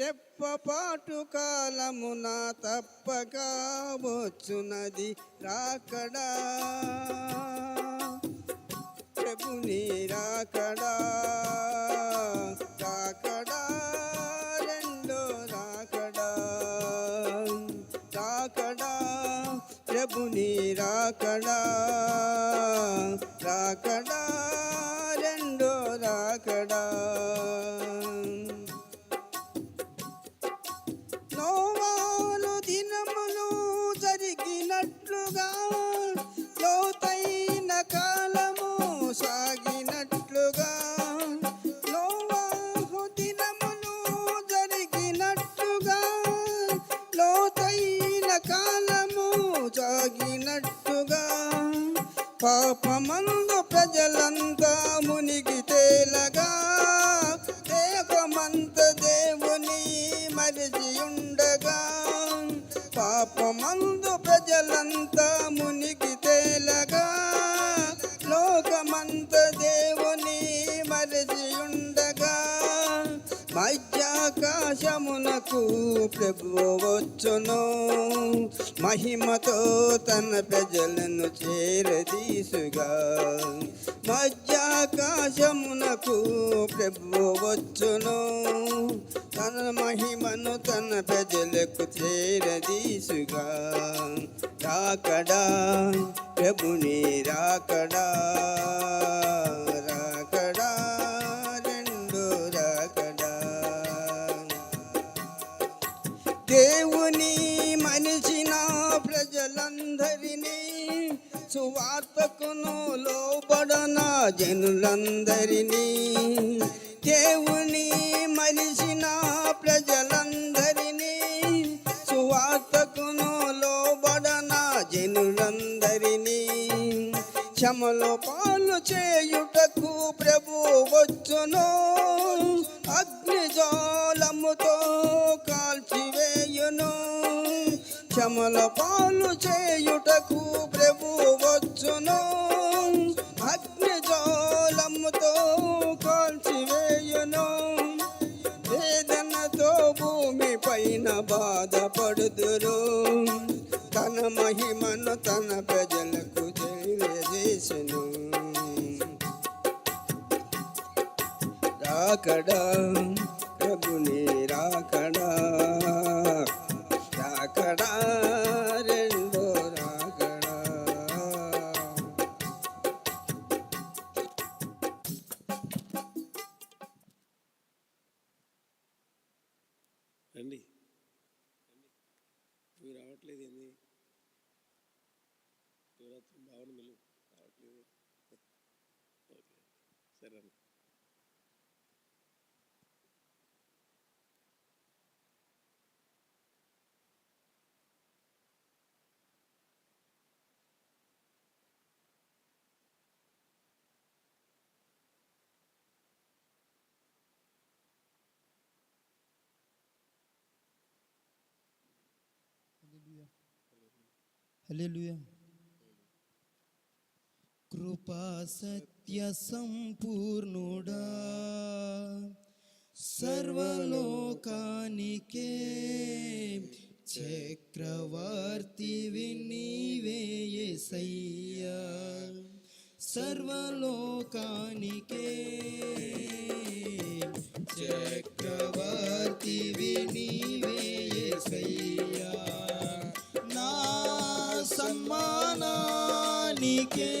రెప్పపాటు కాలమున తప్పగా వచ్చునది రాకడా. ప్రభుని రాకడా రాకడా రెండో రాకడా. రాకడా ప్రభుని రాకడా రాకడా రెండో రాకడా. ప్రజలంతా మునిగి తేలగా దేహమంత దేవుని మరిచి ఉండగా పాపమందు ప్రజలంతా మధ్యాకాశమునకు ప్రభు వచ్చును. మహిమతో తన ప్రజలను చేరదీసుగా. మధ్యాకాశమునకు ప్రభు వచ్చును. తన మహిమను తన ప్రజలకు చేరదీసుగా. రాకడా ప్రభుని రాకడా దేవుని మనిషిన ప్రజలందరినీ సువార్తకును లోబడన జనులందరినీ దేవుని మనిషిన ప్రజలందరినీ సువార్తకును లోబడన జనులందరినీ క్షమలో పాలు చేయుటకు ప్రభు వచ్చును అగ్నిజాలముతో వచ్చును క్షమల పాలు చేయుటకు ప్రభు వచ్చును. అగ్నిజాలముతో కాల్చివేయును. వేదనతో భూమి పైన బాధపడుదురు. తన మహిమను తన ప్రజలకు తెలియజేసెను. రాకడా ప్రభుని కృపా సత్య సంపూర్ణుడా. సర్వలోకానికే చక్రవర్తి వినివేయసయ్యా సర్వలోకానికే చక్రవర్తి వినీ సన్మానానికే?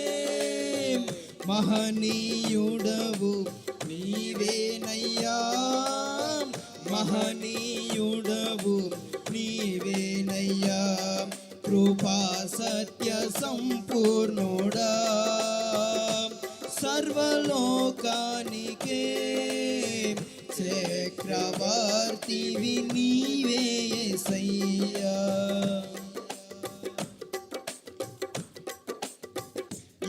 మహనీయుడవు నీవేనయ్యా. మహనీయుడవు నీవేనయ్యా. కృపా సత్య సంపూర్ణుడా. సర్వలోకానికే? చక్రవర్తి నీవే సయ్యా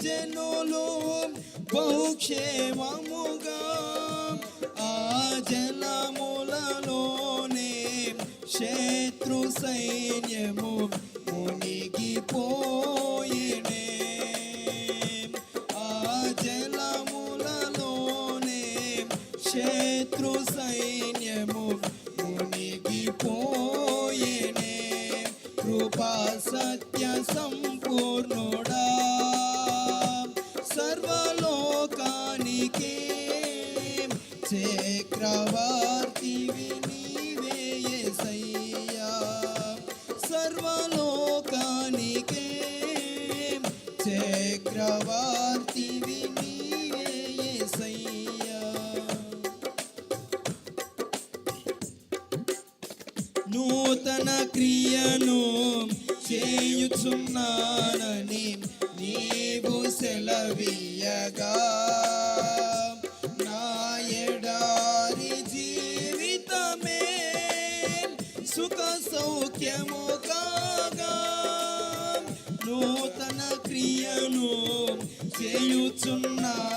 జనులు బహుక్షేమముగా ఆ జనములలోనే శత్రు సైన్యము మునిగిపోయినే ఆ జనములలోనే శత్రు సైన్యము మునిగిపోయేనే కృపా సత్య సం నూతన క్రియను చేయుచున్నానని నీవు సెలవీయగా నా ఎడారి జీవితమే సుఖ సౌఖ్యము కాగా. నూతన క్రియను చేయుచున్నానని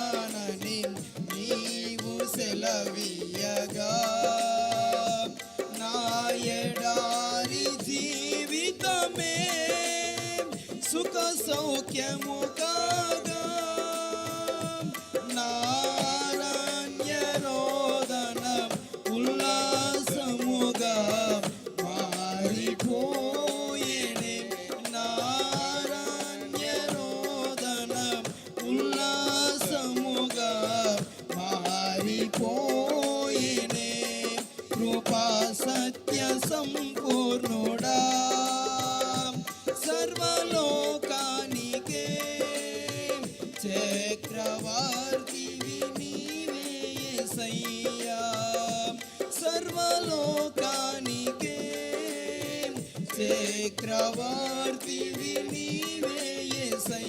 నీవు సెలవీయగా సౌఖ్యము కాగా చక్రవర్తివి నీవే సై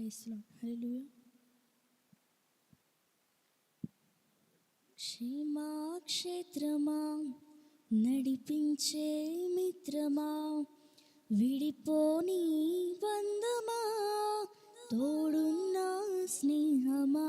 Praise the క్షేమాక్షేత్రమా నడిపించే మిత్రమా విడిపోని బంధమా తోడున్న స్నేహమా.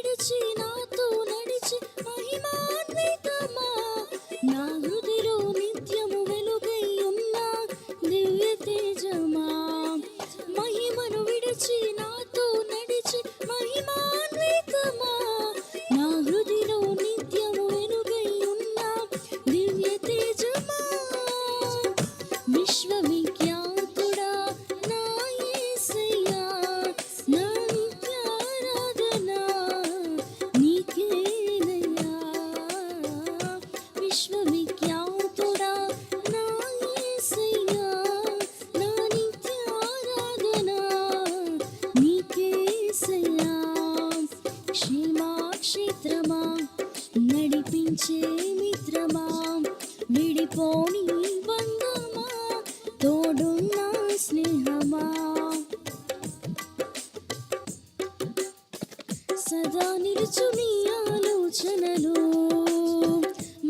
సదా నిలుచు నీ ఆలోచనలు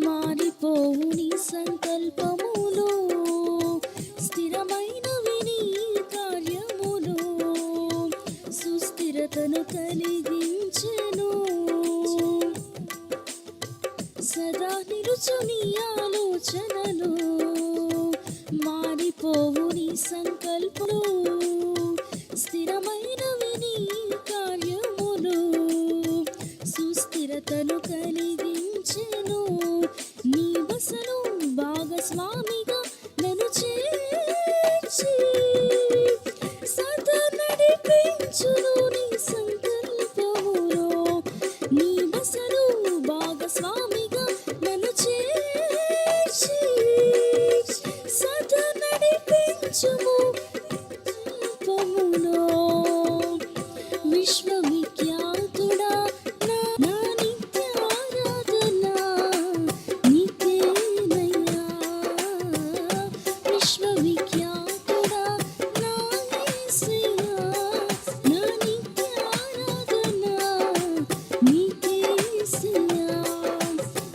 మారిపోవు నీ సంకల్పములు స్థిరమైనవి నీ కార్యములు సుస్థిరతను కలిగించను సదా నిలుచు నీ ఆలోచనలు మారిపోవు నీ సంకల్పములు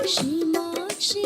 ಕ್ಷಿ